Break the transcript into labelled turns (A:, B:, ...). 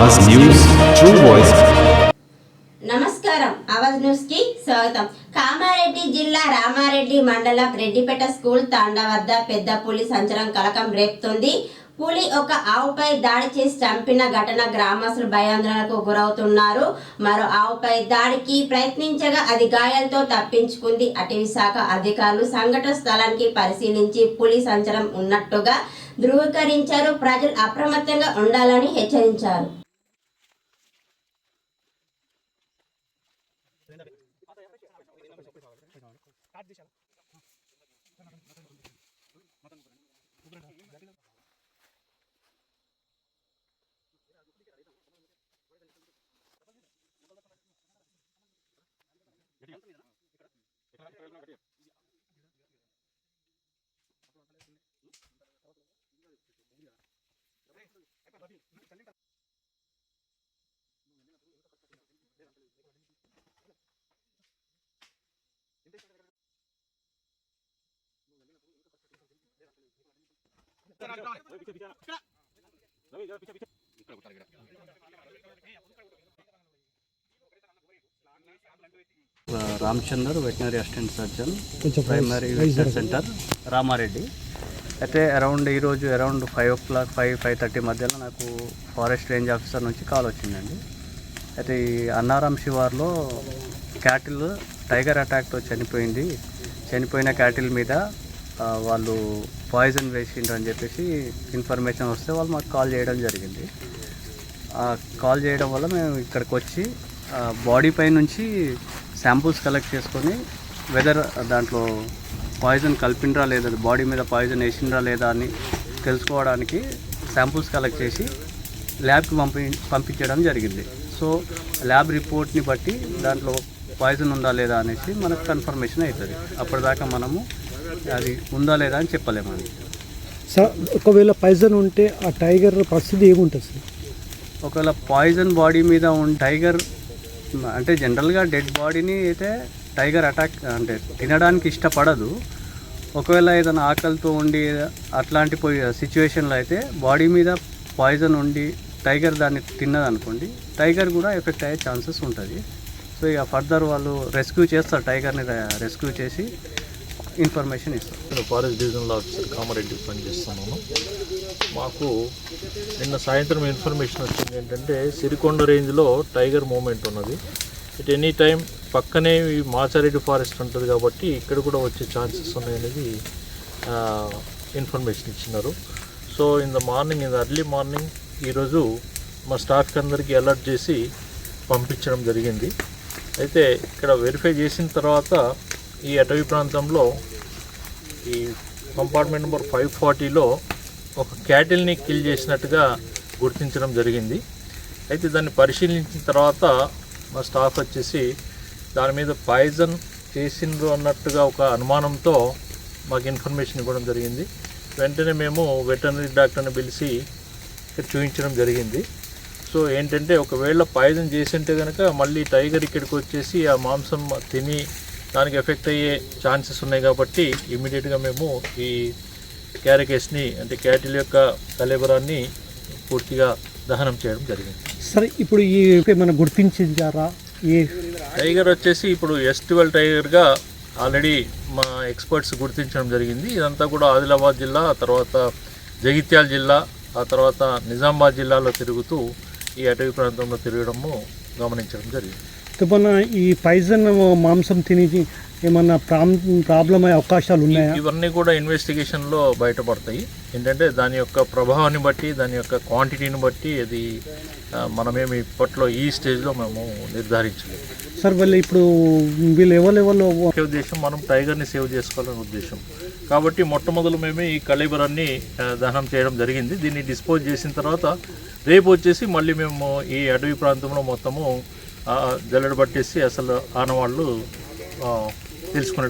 A: Awaaz news true voice.
B: నమస్కారం. ఆవాజ్ న్యూస్కి స్వాగతం. కామారెడ్డి జిల్లా రామారెడ్డి మండలం రెడ్డిపేట స్కూల్ తాండా వద్ద పెద్ద పులి సంచలనం కలకం రేపుతుంది. పులి ఒక ఆవుపై దాడి చేసి చంపిన ఘటన గ్రామస్తులు భయాందోళనకు గురవుతున్నారు. మరో ఆవుపై దాడికి ప్రయత్నించగా అది గాయాలతో తప్పించుకుంది. అటవీ శాఖ అధికారులు సంఘటన స్థలానికి పరిశీలించి పులి సంచరం ఉన్నట్టుగా ధృవీకరించారు. ప్రజలు అప్రమత్తంగా ఉండాలని హెచ్చరించారు.
C: কাট দিশালা মাথার উপরে Ramchandar veterinary assistant surgeon primary research centre Ramareddy. అయితే అరౌండ్ ఈరోజు around five o'clock five five thirty మధ్యలో నాకు ఫారెస్ట్ రేంజ్ ఆఫీసర్ నుంచి కాల్ వచ్చిందండి. అయితే ఈ అన్నారం శివార్లో క్యాటిల్ టైగర్ అటాక్తో చనిపోయింది. చనిపోయిన క్యాటిల్ మీద వాళ్ళు పాయిజన్ వేసిండ్రు అని చెప్పేసి ఇన్ఫర్మేషన్ వస్తే వాళ్ళు మాకు కాల్ చేయడం జరిగింది. ఆ కాల్ చేయడం వల్ల మేము ఇక్కడికి వచ్చి బాడీ పై నుంచి శాంపుల్స్ కలెక్ట్ చేసుకొని వెదర్ దాంట్లో పాయిజన్ కలిపిండ్రా లేదా బాడీ మీద పాయిజన్ వేసిండ్రా లేదా అని తెలుసుకోవడానికి శాంపుల్స్ కలెక్ట్ చేసి ల్యాబ్కి పంపి పంపించడం జరిగింది. సో ల్యాబ్ రిపోర్ట్ని బట్టి దాంట్లో పాయిజన్ ఉందా లేదా అనేసి మనకు కన్ఫర్మేషన్ అవుతుంది అప్పటిదాకా మనము అది ఉందా లేదా అని చెప్పలేమండి
D: సార్ ఒకవేళ పైజన్ ఉంటే ఆ టైగర్ పరిస్థితి ఏముంటుంది సార్?
C: ఒకవేళ పాయిజన్ బాడీ మీద ఉన్న టైగర్ అంటే జనరల్గా డెడ్ బాడీని అయితే టైగర్ అటాక్ అంటే తినడానికి ఇష్టపడదు. ఒకవేళ ఏదైనా ఆకలితో ఉండి అట్లాంటి పోయి సిచ్యువేషన్లో అయితే బాడీ మీద పాయిజన్ ఉండి టైగర్ దాన్ని తిన్నదనుకోండి టైగర్ కూడా ఎఫెక్ట్ అయ్యే ఛాన్సెస్ ఉంటుంది. సో ఇక ఫర్దర్ వాళ్ళు రెస్క్యూ చేస్తారు టైగర్ని రెస్క్యూ చేసి ఇన్ఫర్మేషన్ ఇస్తాం.
E: నేను ఫారెస్ట్ డివిజనల్ ఆఫీసర్ కామారెడ్డి పనిచేస్తున్నాను. మాకు నిన్న సాయంత్రం ఇన్ఫర్మేషన్ వచ్చింది ఏంటంటే సిరికొండ రేంజ్లో టైగర్ మూమెంట్ ఉన్నది. ఇట్ ఎనీ టైం పక్కనే మాచారెడ్డి ఫారెస్ట్ ఉంటుంది కాబట్టి ఇక్కడ కూడా వచ్చే ఛాన్సెస్ ఉన్నాయనేది ఇన్ఫర్మేషన్ ఇచ్చినారు. So in the morning in the early morning ఈరోజు మా స్టాఫ్కి అందరికీ అలర్ట్ చేసి పంపించడం జరిగింది. అయితే ఇక్కడ వెరిఫై చేసిన తర్వాత ఈ అటవీ ప్రాంతంలో ఈ కంపార్ట్మెంట్ నెంబర్ ఫైవ్ ఫార్టీలో ఒక క్యాటిల్ని కిల్ చేసినట్టుగా గుర్తించడం జరిగింది. అయితే దాన్ని పరిశీలించిన తర్వాత మా స్టాఫ్ వచ్చేసి దాని మీద పాయిజన్ చేసిండ్రు అన్నట్టుగా ఒక అనుమానంతో మాకు ఇన్ఫర్మేషన్ ఇవ్వడం జరిగింది. వెంటనే మేము వెటర్నరీ డాక్టర్ని పిలిచి ఇక్కడ చూపించడం జరిగింది. సో ఏంటంటే ఒకవేళ పాయిజన్ చేసి ఉంటే కనుక మళ్ళీ టైగర్ ఇక్కడికి వచ్చేసి ఆ మాంసం తిని దానికి ఎఫెక్ట్ అయ్యే ఛాన్సెస్ ఉన్నాయి కాబట్టి ఇమీడియట్గా మేము ఈ క్యారకేస్ని అంటే క్యాటిల్ యొక్క కలేబరాన్ని పూర్తిగా దహనం చేయడం జరిగింది.
D: సార్ ఇప్పుడు ఈ ఏమైనా గుర్తించారా ఏ
E: టైగర్ వచ్చేసి ఇప్పుడు ఎస్టివల్ టైగర్గా ఆల్రెడీ మా ఎక్స్పర్ట్స్ గుర్తించడం జరిగింది. ఇదంతా కూడా ఆదిలాబాద్ జిల్లా ఆ తర్వాత జగిత్యాల జిల్లా ఆ తర్వాత నిజామాబాద్ జిల్లాలో తిరుగుతూ ఈ అటవీ ప్రాంతంలో తిరగడము గమనించడం జరిగింది.
D: ఏమన్నా ఈ పైజన్ మాంసం తిని ఏమన్నా ప్రాబ్లం అయ్యే అవకాశాలు ఉన్నాయా?
E: ఇవన్నీ కూడా ఇన్వెస్టిగేషన్లో బయటపడతాయి. ఏంటంటే దాని యొక్క ప్రభావాన్ని బట్టి దాని యొక్క క్వాంటిటీని బట్టి అది మనమేమి ఇప్పట్లో ఈ స్టేజ్లో మేము నిర్ధారించలేదు.
D: సార్ వాళ్ళు ఇప్పుడు వీళ్ళు ఎవరు ఎవరు
E: ముఖ్య ఉద్దేశం మనం టైగర్ని సేవ్ చేసుకోవాలనే ఉద్దేశం. కాబట్టి మొట్టమొదలు మేము ఈ కళీబరాన్ని దహనం చేయడం జరిగింది. దీన్ని డిస్పోజ్ చేసిన తర్వాత రేపు వచ్చేసి మళ్ళీ మేము ఈ అడవి ప్రాంతంలో మొత్తము జల్లెడ పట్టేసి అసలు ఆనవాళ్ళు ఆ, తెలుసుకునే